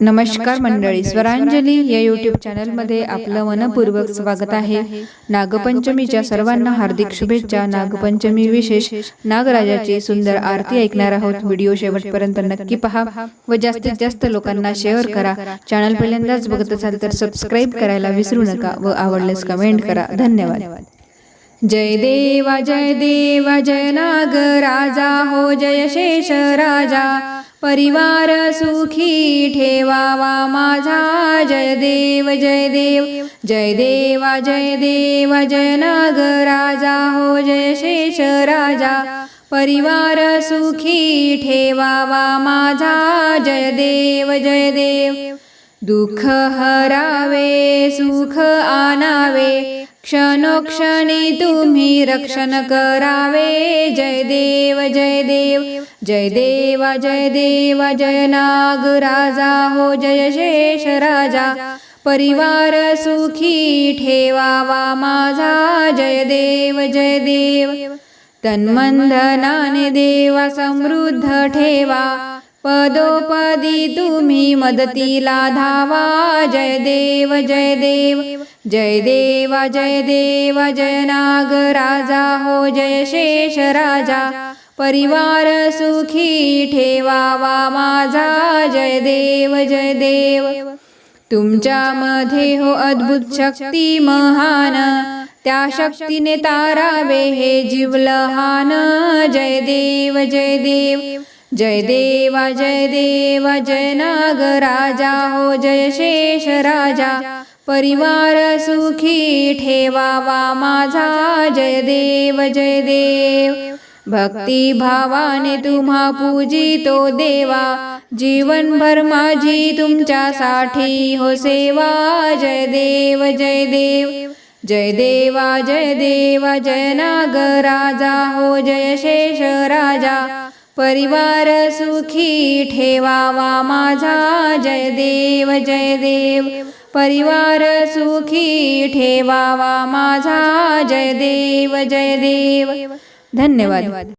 नमस्कार मंडळी स्वरांजली या युट्यूब चॅनलमध्ये आपलं मनपूर्वक स्वागत आहे. नागपंचमीच्या सर्वांना हार्दिक शुभेच्छा नागपंचमी विशेष. नागराजाची सुंदर आरती ऐकणार आहोत. व्हिडिओ शेवटपर्यंत नक्की पहा. व जास्तीत जास्त लोकांना शेअर करा. चॅनल पहिल्यांदाच बघत असाल तर सबस्क्राईब करायला विसरू नका व आवडल्यास कमेंट करा. धन्यवाद. जय देवा जय देवा जय नाग राजा हो जय शेष राजा. परिवार सुखी ठेवावा माझा जय देव जय देव. जय देवा जय देवा जय नाग राजा हो जय शेष राजा. परिवार सुखी ठेवावा माझा जय देव जय देव. दुःख हरावे सुख आणावे क्षणोक्षणी तुम्ही रक्षण करावे. जय देव जय देव जय देवा जय देवा जय नाग राजा हो जय शेष राजा. परिवार सुखी ठेवावा माझा. जय देव जय देव तन्मंधनाने देवा समृद्ध ठेवा. पदोपदी तुम्ही मदतीला धावा. जय देव जय देव जय देवा जय देव जय नाग राजा. हो जय शेष राजा. परिवार सुखी ठेवावा माझा. जय देव जय देव. तुमच्यामध्ये हो अद्भुत शक्ती महान. त्या शक्तीने तारावे हे जीवलहान. जय देव जय देव. जय देवा जय देवा जय नाग राजा हो जय शेष राजा. परिवार सुखी ठेवावा माझा. जय देव जय देव. भक्ती भावाने तुम्हा पूजितो देवा. जीवनभर माझी तुमच्यासाठी हो सेवा. जय देव जय देव. जय देवा जय देवा जय नाग राजा हो जय शेष राजा. परिवार सुखी ठेवावा माझा जय देव जय देव. परिवार सुखी ठेवावा माझा जय देव जय देव. धन्यवाद.